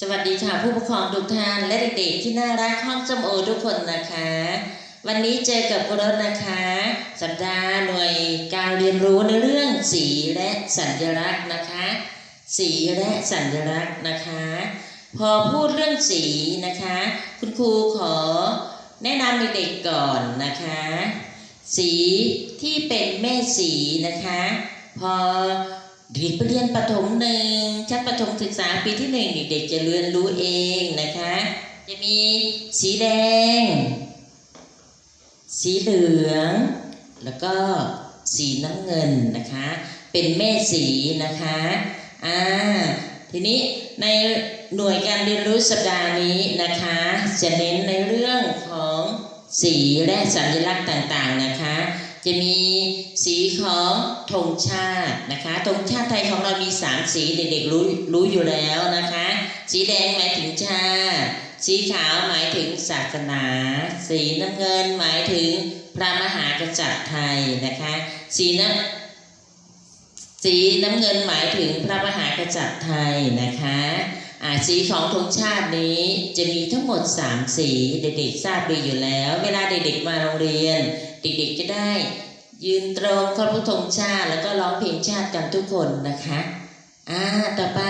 สวัสดีค่ะผู้ปกครองทุกท่านและเด็กๆที่น่ารักห้องสมโอทุกคนนะคะ วันนี้เจอกับครูรถนะคะ สัปดาห์หน่วยการเรียนรู้ในเรื่องสีและสัญลักษณ์นะคะ สีและสัญลักษณ์นะคะ พอพูดเรื่องสีนะคะ คุณครูขอแนะนำเด็กๆก่อนนะคะ สีที่เป็นแม่สีนะคะ พอ เด็กปเรียนประถมหนึ่งชั้นประถมศึกษาปีที่หนึ่งเด็กจะเรียนรู้เองนะคะ จะมีสีแดง สีเหลือง แล้วก็สีน้ำเงินนะคะ เป็นแม่สีนะคะอ่าทีนี้ในหน่วยการเรียนรู้สัปดาห์นี้นะคะ จะเน้นในเรื่องของสีและสัญลักษณ์ต่างๆนะคะ จะมีสีของธงชาตินะคะธงชาติไทยของเรามี 3 สีเด็กๆรู้รู้อยู่แล้วนะคะ สีแดงหมายถึงชาติสีขาวหมายถึงศาสนา สีน้ำเงินหมายถึงพระมหากษัตริย์ไทยนะคะ สีน้ำสีน้ำเงินหมายถึงพระมหากษัตริย์ไทยนะคะสีของธงชาตินี้จะมีทั้งหมด 3 สี เด็กๆทราบดีอยู่แล้ว เวลาเด็กๆมาโรงเรียน เด็กๆจะได้ ยืนตรงเคารพธงชาติ แล้วก็ร้องเพลงชาติกันทุกคนนะคะอ่าต่อไป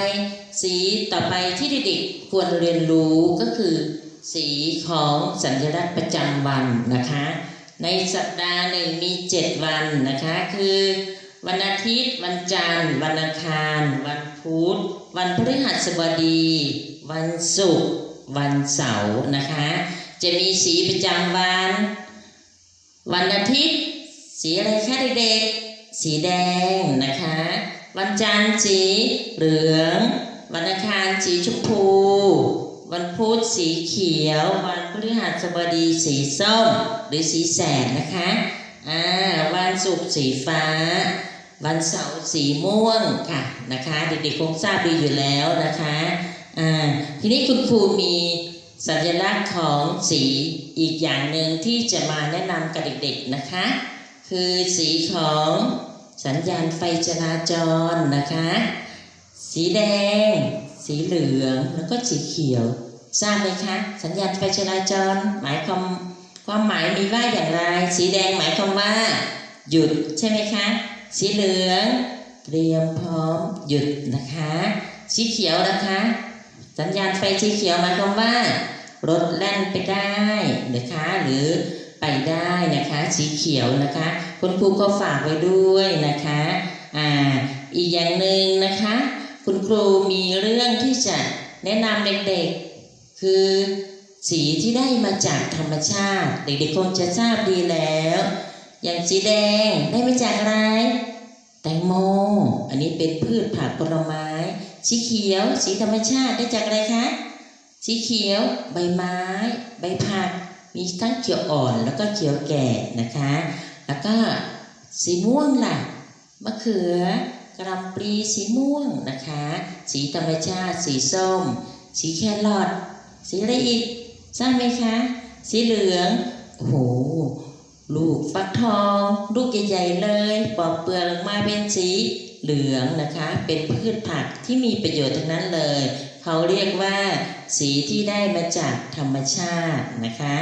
สีต่อไปที่เด็กๆควรเรียนรู้ก็คือ สีของสัญลักษณ์ประจำวันนะคะ ในสัปดาห์หนึ่งมี 7 วันนะคะ คือ วันอาทิตย์ วันจันทร์ วันอังคาร วันพุธวันพฤหัสบดี วันศุกร์วันเสาร์นะคะ จะมีสีประจำวัน วันอาทิตย์ สีอะไรคะเด็กๆ สีแดงนะคะ วันจันทร์สีเหลือง วันอังคารสีชมพู วันพุธสีเขียว วันพฤหัสบดีสีส้ม หรือสีแสดนะคะอ่าวันศุกร์สีฟ้า วันเสาร์สีม่วงค่ะนะคะ เด็กๆคงทราบดีอยู่แล้วนะคะอ่าทีนี้คุณครูมี สัญลักษณ์ของสีอีกอย่างหนึ่งที่จะมาแนะนำกับเด็กๆนะคะ คือสีของสัญญาณไฟจราจรนะคะ สีแดง สีเหลืองแล้วก็สีเขียวทราบไหมคะ สัญญาณไฟจราจร หมายความความหมายมีว่าอย่างไร สีแดงหมายความว่า หยุดใช่ไหมคะ สีเหลือง เตรียมพร้อมหยุดนะคะ สีเขียวนะคะ สัญญาณไฟสีเขียวหมายความว่า รถแล่นไปได้นะคะหรือไปได้นะคะสีเขียวนะคะ คุณครูก็ฝากไว้ด้วยนะคะอ่าอีกอย่างหนึ่งนะคะ คุณครูมีเรื่องที่จะแนะนำเด็กๆ คือสีที่ได้มาจากธรรมชาติ เด็กๆคงจะทราบดีแล้ว อย่างสีแดงได้มาจากอะไรแตงโม อันนี้เป็นพืชผักผลไม้ สีเขียว สีธรรมชาติได้จากอะไรคะ สีเขียว ใบไม้ ใบผัก มีทั้งเขียวอ่อนแล้วก็เขียวแก่นะคะ แล้วก็สีม่วงล่ะ มะเขือกระปลีสีม่วงนะคะ สีธรรมชาติ สีส้ม สีแครอท สีอะไรอีกทราบไหมคะ สีเหลือง โอ้โห ลูกฟักทอง ลูกใหญ่ๆเลย ปอกเปลือกออกมาเป็นสี เหลืองนะคะ เป็นพืชผักที่มีประโยชน์ทั้งนั้นเลย เขาเรียกว่า สีที่ได้มาจากธรรมชาตินะคะ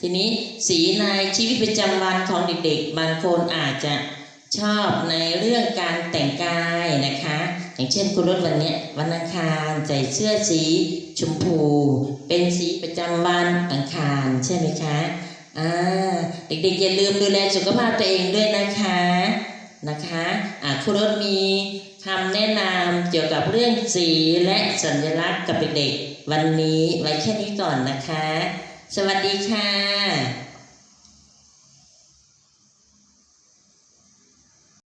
ทีนี้สีในชีวิตประจำวันของเด็กๆ บางคนอาจจะชอบในเรื่องการแต่งกายนะคะ อย่างเช่นคุณรถวันนี้วันอังคารใส่เสื้อสีชมพู เป็นสีประจำวันอังคารใช่ไหมคะอ่าเด็กๆอย่าลืมดูแลสุขภาพตัวเองด้วยนะคะ นะคะะครูรถมีคำแนะนำเกี่ยวกับเรื่องสีและสัญลักษณ์กับเด็กๆวันนี้ไว้แค่นี้ก่อนนะคะ สวัสดีค่ะ